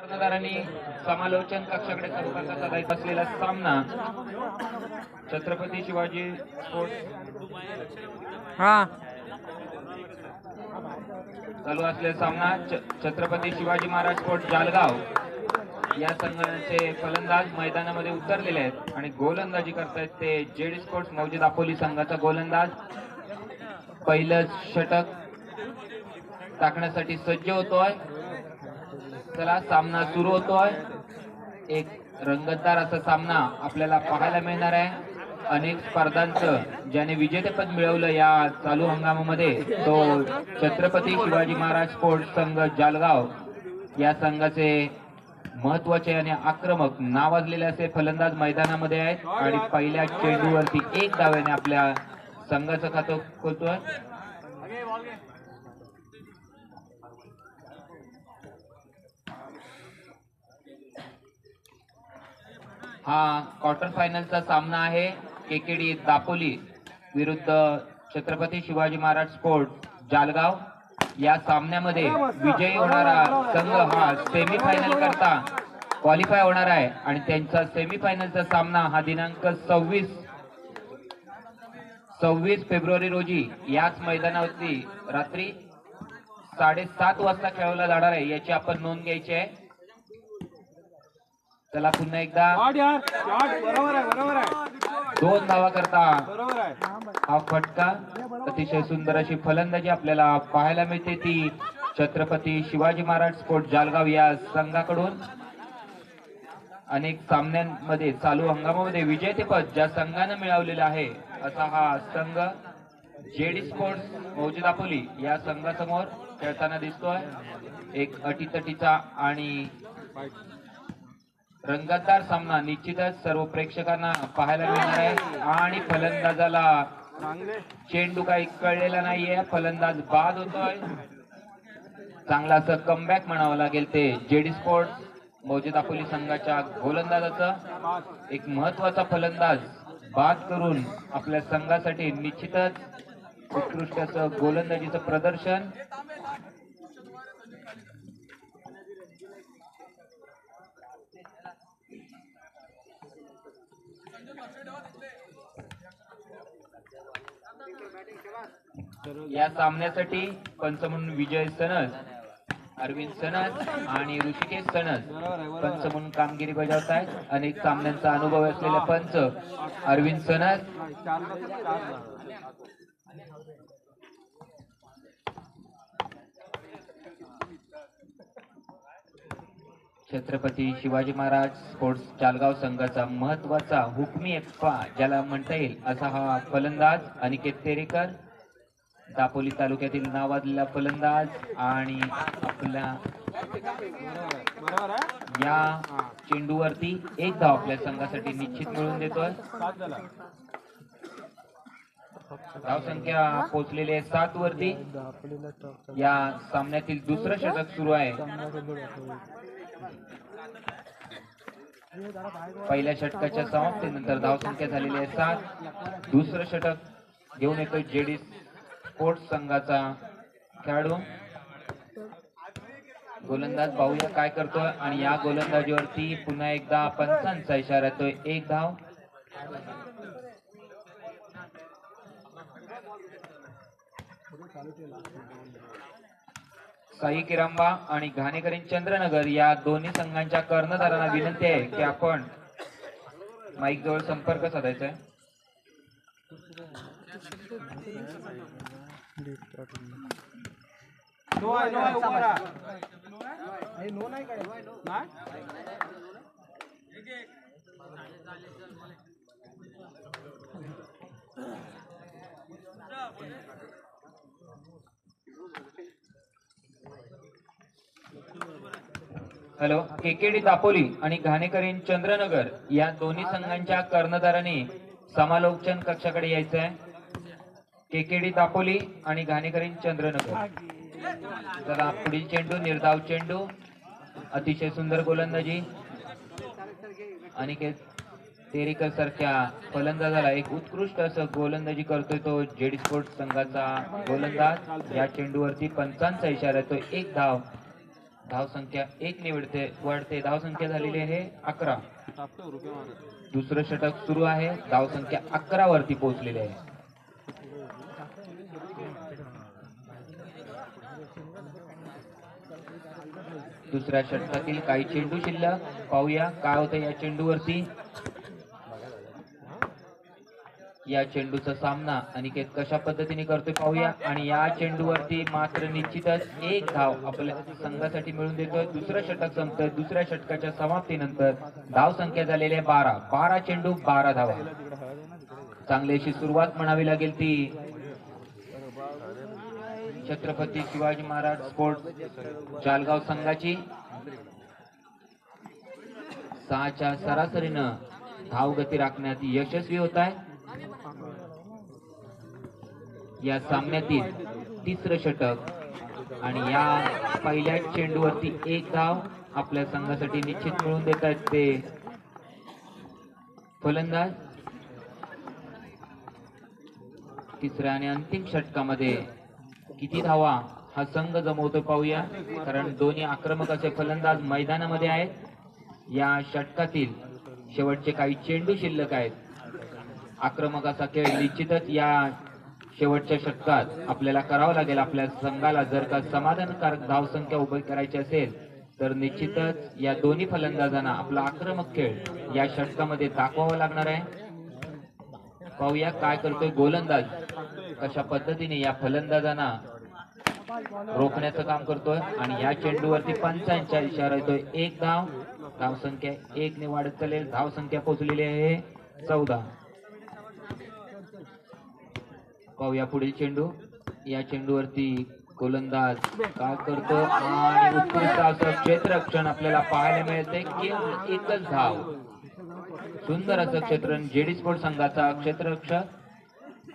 कर्णधारांनी समालोचन कक्षाकडे स्वरूपाचा साधायचा असलेला सामना छत्रपती शिवाजी स्पोर्ट्स हा. चालू असलेला सामना छत्रपती शिवाजी महाराज स्पोर्ट्स जालगाव. या संघाचे फलंदाज मैदानामध्ये उतरलेले आहेत आणि गोलंदाजी करतायत ते जेडी स्पोर्ट्स मौजे दापोली संघाचा गोलंदाज. पहिलं षटक टाकण्यासाठी सज्ज होतोय. चला सामना सुरू होतोय. एक रंगतदार असा सामना आपल्याला पाहायला मिळणार आहे. अनेक स्पर्धांचं ज्याने विजेतेपद मिळवलं या चालू हंगामामध्ये तो छत्रपती शिवाजी महाराज स्पोर्ट्स संघ जालगाव. या संघाचे महत्त्वाचे आणि आक्रमक नावाजलेले असे फलंदाज मैदानामध्ये आहेत. आणि पहिल्या चेंडूवरती एक डाव्याने आपल्या संघाचं खातं खोलतोय. हा क्वार्टर फायनलचा सामना आहे. केकेडी दापोली विरुद्ध छत्रपती शिवाजी महाराज स्पोर्ट जालगाव. या सामन्यामध्ये विजयी होणारा संघ हा सेमी फायनल करता क्वालिफाय होणार आहे. आणि त्यांचा सेमी फायनलचा सामना हा दिनांक सव्वीस सव्वीस फेब्रुवारी रोजी याच मैदानावरती रात्री साडेसात वाजता खेळवला जाणार आहे. याची आपण नोंद घ्यायची आहे. चला पुन्हा एकदा. दोन धावा करता हा फटका. अतिशय सुंदर अशी फलंदाजी आपल्याला पाहायला मिळते ती. छत्रपती शिवाजी महाराज स्पोर्ट जालगाव या संघाकडून. अनेक सामन्यांमध्ये चालू हंगामामध्ये विजेतेपद ज्या संघानं मिळवलेलं आहे असा हा संघ जेडी स्पोर्ट्स मौजे दापोली या संघासमोर खेळताना दिसतोय. एक अटीतटीचा आणि रंगतदार सामना निश्चितच सर्व प्रेक्षकांना पाहायला मिळणार आहे. आणि फलंदाजाला चेंडू काही कळलेला नाहीये. फलंदाज बाद होतोय. चांगला असं कमबॅक म्हणावं लागेल ते जेडी स्पोर्ट्स मौजे दापोली संघाच्या गोलंदाजाचं. एक महत्त्वाचा फलंदाज बाद करून आपल्या संघासाठी निश्चितच उत्कृष्ट असं गोलंदाजीचं प्रदर्शन. या सामन्यासाठी पंच म्हणून विजय सनस अरविंद सनस आणि ऋषिकेश सनस पंच म्हणून कामगिरी बजावत आहेत. अनेक सामन्यांचा अनुभव असलेले पंच अरविंद सनस. छत्रपती शिवाजी महाराज स्पोर्ट्स चालगाव संघाचा महत्त्वाचा हुकमी एक्पा ज्याला म्हणता येईल असा हा फलंदाज अनिकेत तेरेकर दापोली तालुक्यातील नावाजलेला फलंदाज आणि आपल्या या चेंडूवरती एक धाव आपल्या संघासाठी निश्चित मिळवून देतोय. धावसंख्या पोहोचलेली आहे सात वरती. या सामन्यातील दुसरं षटक सुरू आहे. पहिल्या षटकाच्या समाप्तीनंतर धावसंख्या झालेली आहे सात. दुसरं षटक घेऊन येतोय जेडीस स्पोर्ट्स संघाचा खेळाडू. गोलंदाज पाहूया काय करतोय आणि या गोलंदाजीवरती पुन्हा एकदा पंचांचा इशारा येतोय. एक धाव. साई किरांबा आणि घाणेकरी चंद्रनगर या दोन्ही संघांच्या कर्णधारांना विनंती आहे की आपण माईक जवळ संपर्क साधायचा आहे. हॅलो केकेडी दापोली आणि घाणेकरी चंद्रनगर या दोन्ही संघांच्या कर्णधारांनी समालोचन कक्षाकडे यायचं आहे केकेडी दापोली आणि घाणेकरीन चंद्रनगर. चला पुढील चेंडू निर्धाव चेंडू अतिशय सुंदर गोलंदाजी. अनिकेत तेरेकर सारख्या फलंदाजाला एक उत्कृष्ट असं गोलंदाजी करतोय तो जेडी स्पोर्ट संघाचा गोलंदाज. या चेंडूवरती पंचांचा इशारा तो एक धाव धाव संख्या एक निवडते वाढते. धावसंख्या झालेली आहे अकरा. दुसरं षटक सुरू आहे. धावसंख्या अकरा वरती पोहोचलेली आहे. दुसऱ्या षटकातील काही चेंडू शिल्लक. पाहूया काय होतं या चेंडूवरती. या चेंडूचा सामना अनिकेत कशा पद्धतीने करतोय पाहूया. आणि या चेंडूवरती मात्र निश्चितच एक धाव आपल्या संघासाठी मिळून देतोय. दुसरं षटक संपतंय. दुसऱ्या षटकाच्या समाप्तीनंतर धाव संख्या झालेली आहे बारा. बारा चेंडू बारा धावा. तिकडे चांगली अशी सुरुवात म्हणावी लागेल ती. छत्रपती शिवाजी महाराज स्पोर्ट जालगाव संघाची सहाच्या सरासरीनं धावगती राखण्यात यशस्वी होत आहे. या सामन्यातील तिसरं षटक आणि या पहिल्या चेंडूवरती एक धाव आपल्या संघासाठी निश्चित मिळवून देत आहेत ते फलंदाज. तिसऱ्या आणि अंतिम षटकामध्ये किती धावा हा संघ जमवतो पाहूया. कारण दोन्ही आक्रमक असे फलंदाज मैदानामध्ये आहेत. या षटकातील शेवटचे काही चेंडू शिल्लक आहेत. आक्रमक असा खेळ निश्चितच या शेवटच्या षटकात आपल्याला करावं लागेल. आपल्या संघाला जर का समाधानकारक धावसंख्या उभी करायची असेल तर निश्चितच या दोन्ही फलंदाजांना आपला आक्रमक खेळ या षटकामध्ये दाखवावा लागणार आहे. पाहूया काय करतोय गोलंदाज. कशा पद्धतीने या फलंदाजांना रोखण्याचं काम करतोय आणि या चेंडूवरती पंचांच्या इशारा येतोय. एक धाव धाव संख्या एक ने वाढत चालेल धाव संख्या पोहोचलेली आहे. चौदा. पाहूया पुढील चेंडू. या चेंडूवरती गोलंदाज काय करतो? आणि उत्कृष्ट असं क्षेत्ररक्षण आपल्याला पाहायला मिळते केवळ एकच धाव. सुंदर असं क्षेत्र जेडी स्पोर्ट संघाचा क्षेत्ररक्षक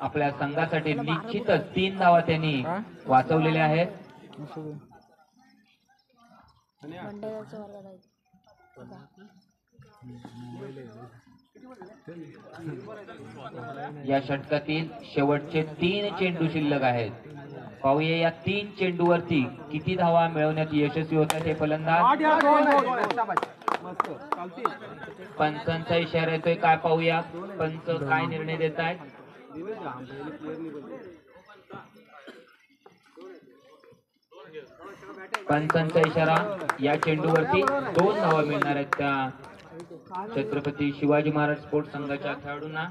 आपल्या संघासाठी निश्चितच तीन धावा त्यांनी वाचवलेल्या आहेत. या षटकातील शेवटचे तीन चेंडू शिल्लक आहेत. पाहूया या तीन चेंडूवरती किती धावा मिळवण्यात यशस्वी होत आहेत हे फलंदाज. पंचांचा इशारा येतोय. काय पाहूया? पंच काय निर्णय देत आहेत पंचांचा इशारा या चेंडूवरती दोन धावा मिळणार आहेत त्या छत्रपती शिवाजी महाराज स्पोर्ट्स संघाच्या खेळाडूंना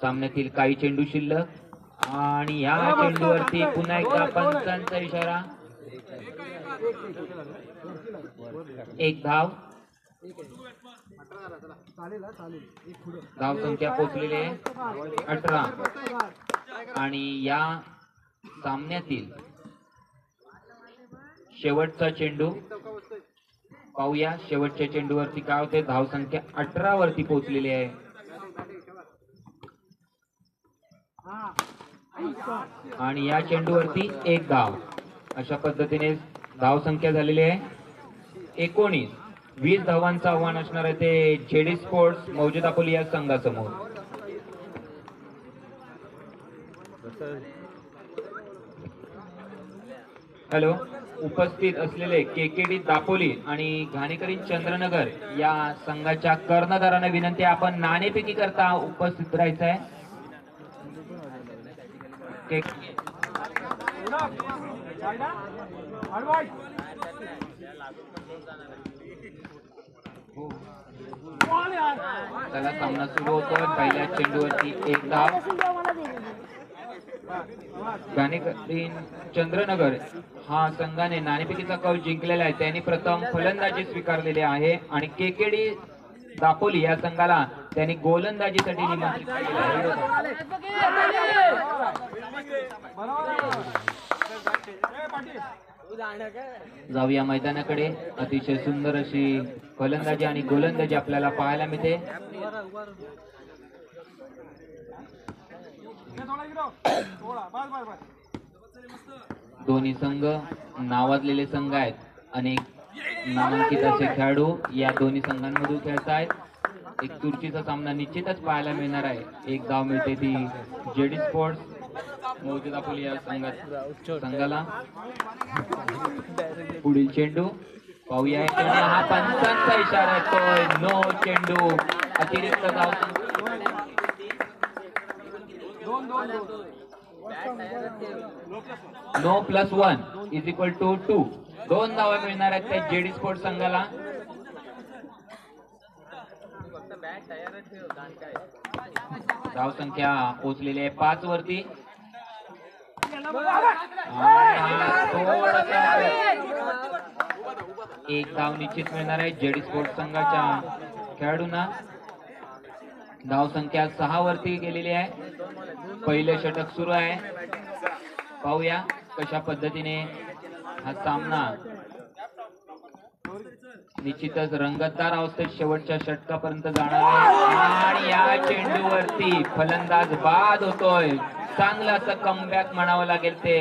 सामन्यातील काही चेंडू शिल्लक आणि या चेंडूवरती पुन्हा एकदा पंचांचा इशारा एक धाव धाव संख्या पोहोचलेली आहे. अठरा. आणि या सामन्यातील शेवटचा चेंडू पाहूया. शेवटच्या चेंडूवरती काय होते धाव संख्या अठरा वरती पोहोचलेली आहे. आणि या चेंडूवरती एक धाव अशा पद्धतीने धाव संख्या झालेली आहे. एकोणीस. वीस धावांचं आव्हान असणार आहे ते जेडी स्पोर्ट्स मौजे दापोली या संघासमोर. हॅलो उपस्थित असलेले केकेडी दापोली आणि घाणेकरी चंद्रनगर या संघाच्या कर्णधारांना विनंती आपण नाणेपैकी करता उपस्थित राहायचं आहे त्याला सामना सुरू होतोय. पहिल्या चेंडूवरती एक धाव असेल चंद्रनगर हा संघाने नाणेफेकीचा कौल जिंकलेला आहे. त्यांनी प्रथम फलंदाजी स्वीकारलेली आहे आणि केकेडी दापोली या संघाला त्यांनी गोलंदाजीसाठी निमंत्रित केलेलं आहे. जाऊया मैदानाकडे. अतिशय सुंदर अशी फलंदाजी आणि गोलंदाजी आपल्याला पाहायला मिळते. दोन्ही संघ नावाजलेले संघ आहेत. अनेक नामांकित असे खेळाडू या दोन्ही संघांमधून खेळत आहेत. एक तुर्चीचा सामना निश्चितच पाहायला मिळणार आहे. एक गाव मिळते ती जेडी स्पोर्ट्स. मौजे दापोली या संघात संघाला. पुढील चेंडू. पाहूया या हा पंचांचा इशारा येतोय नो चेंडू. अतिरिक्त धाव no plus one is equal to two. Two धावा मिळणार आहेत त्या जेडी स्पोर्ट संघाला. धाव संख्या पोहोचलेली आहे पाच वरती. एक धाव निश्चित मिळणार आहे. जेडी स्पोर्ट संघाच्या खेळाडूंना धाव संख्या सहा वरती गेलेली आहे. पहिले षटक सुरू आहे. पाहूया कशा पद्धतीने हा सामना निश्चितच रंगतदार अवस्थेत शेवटच्या षटकापर्यंत जाणार आहे. आणि या चेंडूवरती फलंदाज बाद होतोय. चांगलं असं कमबॅक म्हणावं लागेल ते.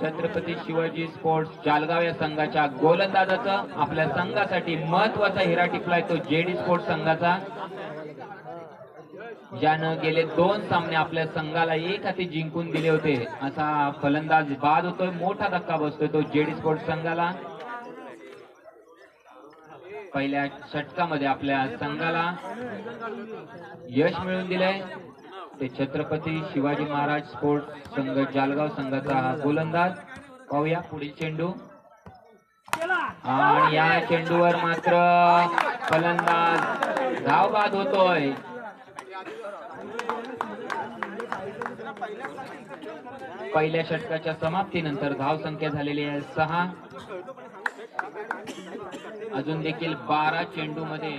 छत्रपती शिवाजी स्पोर्ट्स जालगाव या संघाच्या गोलंदाजाचं आपल्या संघासाठी महत्त्वाचा हिरा टिपलाय तो जेडी स्पोर्ट्स संघाचा. ज्यानं गेले दोन सामने आपल्या संघाला एक हाती जिंकून दिले होते. असा फलंदाज बाद होतोय मोठा धक्का बसतोय तो जेडी स्पोर्ट्स संघाला. पहिल्या षटकामध्ये आपल्या संघाला यश मिळवून दिलंय. ते छत्रपती शिवाजी महाराज स्पोर्ट्स संघ जालगाव संघाचा हा गोलंदाज. पाहूया पुढील चेंडू. आणि या चेंडूवर मात्र फलंदाज धावबाद होतोय. पहिल्या षटकाच्या समाप्तीनंतर धाव संख्या झालेली आहे सहा. अजून देखील बारा चेंडू मध्ये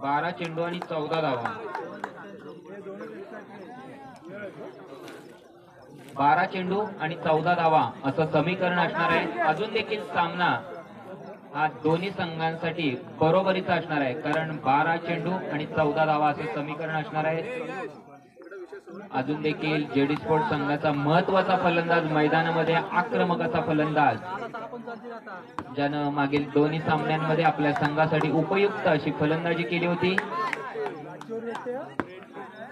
बारा चेंडू आणि चौदा धावा. बारा चेंडू आणि चौदा धावा असं समीकरण असणार आहे. अजून देखील सामना हा दोन्ही संघांसाठी बरोबरीचा असणार आहे. कारण बारा चेंडू आणि चौदा धावा असं समीकरण असणार आहे. अजून देखील जेडी स्पोर्ट संघाचा महत्त्वाचा फलंदाज मैदानामध्ये आक्रमक असा फलंदाज ज्यानं मागील दोन्ही सामन्यांमध्ये आपल्या संघासाठी उपयुक्त अशी फलंदाजी केली होती.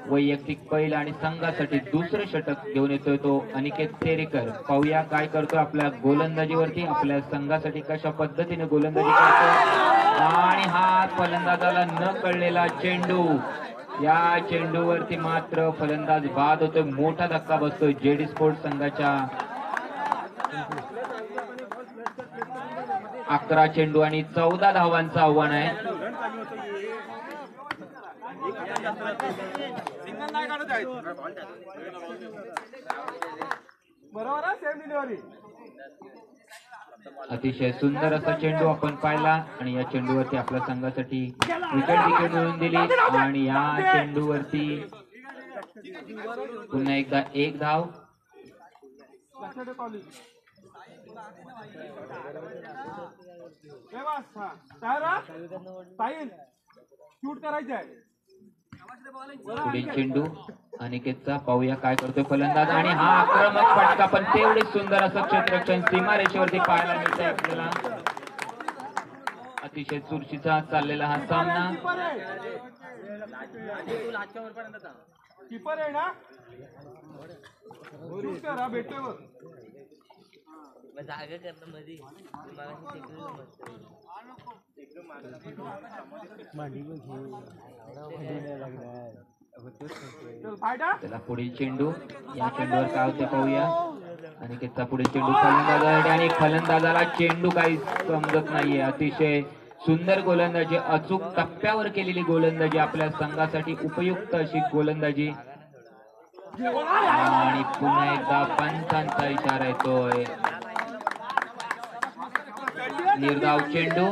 वैयक्तिक पैल आणि संघासाठी दुसरं षटक घेऊन येतोय तो अनिकेत तेरेकर. पाहूया काय करतोय आपल्या गोलंदाजीवरती. आपल्या संघासाठी कशा पद्धतीने गोलंदाजी करतो आणि हा फलंदाजाला न कळलेला चेंडू. या चेंडूवरती मात्र फलंदाज बाद होतोय. मोठा धक्का बसतोय जेडी स्पोर्ट संघाच्या. अकरा चेंडू आणि चौदा धावांचं आव्हान आहे. बरोबर आहे सेम डिलिव्हरी अतिशय सुंदर असा चेंडू आपण पाहिला आणि या चेंडूवरती आपल्या संघासाठी विकेट विकेट मिळवून दिली आणि या चेंडूवरती पुन्हा एकदा एक धाव. शूट करायचं आहे पुढील चेंडू अनिकेतचा. पाहूया काय करतोय फलंदाज. आणि हा आक्रमक फटका पण तेवढीच सुंदर असं क्षेत्ररक्षण सीमारेषेवरती पाहायला मिळतंय आपल्याला. अतिशय चुरशीचा चाललेला हा सामना. कीपर आहे ना? जागा करणं मध्ये त्याला पुढील चेंडू. या चेंडूवर काय होते पाहूया. अनिकेतचा पुढील चेंडू फलंदाजासाठी आणि फलंदाजाला चेंडू काही समजत नाहीये. अतिशय सुंदर गोलंदाजी अचूक टप्प्यावर केलेली गोलंदाजी आपल्या संघासाठी उपयुक्त अशी गोलंदाजी. आणि पुन्हा एकदा पंचांचा इशारा येतोय. निर्धाव चेंडू.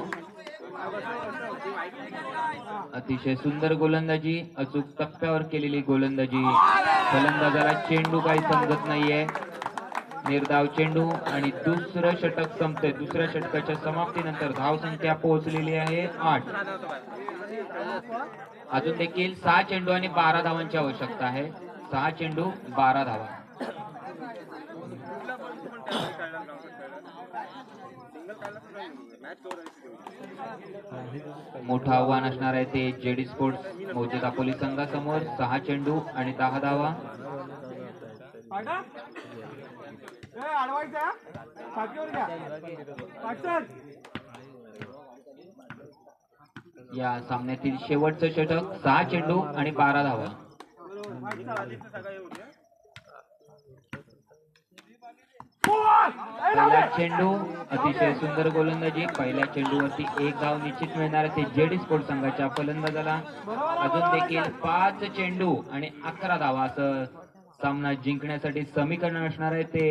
अतिशय सुंदर गोलंदाजी अचूक टप्प्यावर केलेली गोलंदाजी. फलंदाजाला चेंडू काही समजत नाहीये. निर्धाव चेंडू आणि दुसरं षटक संपतंय. दुसऱ्या षटकाच्या समाप्तीनंतर धाव संख्या पोहोचलेली आहे आठ. अजून देखील सहा चेंडू आणि बारा धावांची आवश्यकता आहे. सहा चेंडू बारा धावा. मोठं आव्हान असणार आहे ते जेडी स्पोर्ट्स मौजे दापोली संघासमोर. सहा चेंडू आणि दहा धावा. या सामन्यातील शेवटचं षटक सहा चेंडू आणि बारा धावा. पहिला चेंडू अतिशय सुंदर गोलंदाजी. पहिल्या चेंडूवरती एक धाव निश्चित मिळणार ते जेडी स्पोर्ट संघाच्या फलंदाजाला. अजून देखील पाच चेंडू आणि अकरा धावा असं सामना जिंकण्यासाठी समीकरण असणार आहे ते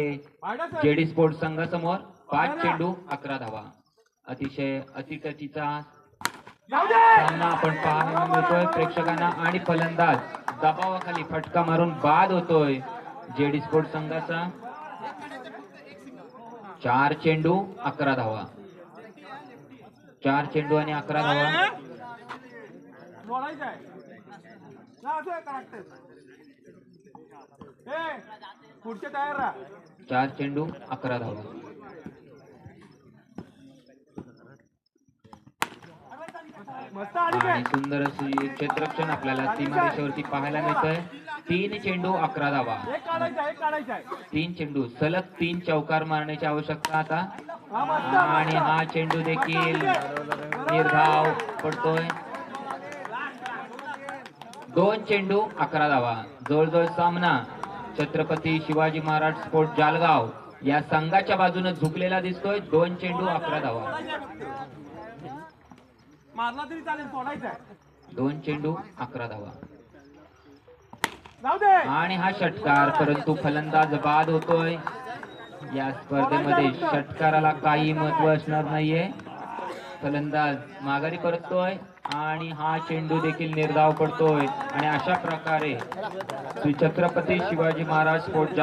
जेडी स्पोर्ट संघासमोर. पाच चेंडू अकरा धावा. अतिशय अतिटचीचा सामना आपण पाहायला मिळतोय. प्रेक्षकांना आणि फलंदाज दबावाखाली फटका मारून बाद होतोय जेडी स्पोर्ट संघाचा. चार चेंडू अकरा धावा. चार चेंडू आणि अकरा धावा. चार चेंडू अकरा धावा. आणि सुंदर अशी क्षेत्ररक्षण आपल्याला सीमारेषेवरती पाहायला मिळतंय. तीन चेंडू अकरा धावा. तीन चेंडू सलग तीन चौकार मारण्याची आवश्यकता आता. आणि हा चेंडू देखील निर्धाव पडतोय. दोन चेंडू अकरा धावा. जवळजवळ सामना. छत्रपती शिवाजी महाराज स्पोर्ट जालगाव. या संघाच्या बाजूने झुकलेला दिसतोय. दोन चेंडू अकरा धावा. मारला तरी चालेल सोडायचा दोन चेंडू अकरा धावा. आणि हा षटकार परंतु फलंदाज बाद होतोय. या स्पर्धेमध्ये षटकाराला काही महत्त्व असणार नाहीये. फलंदाज माघारी परततोय आणि हा चेंडू देखील निर्धाव पडतोय. आणि अशा प्रकारे श्री छत्रपती शिवाजी महाराज स्पोर्ट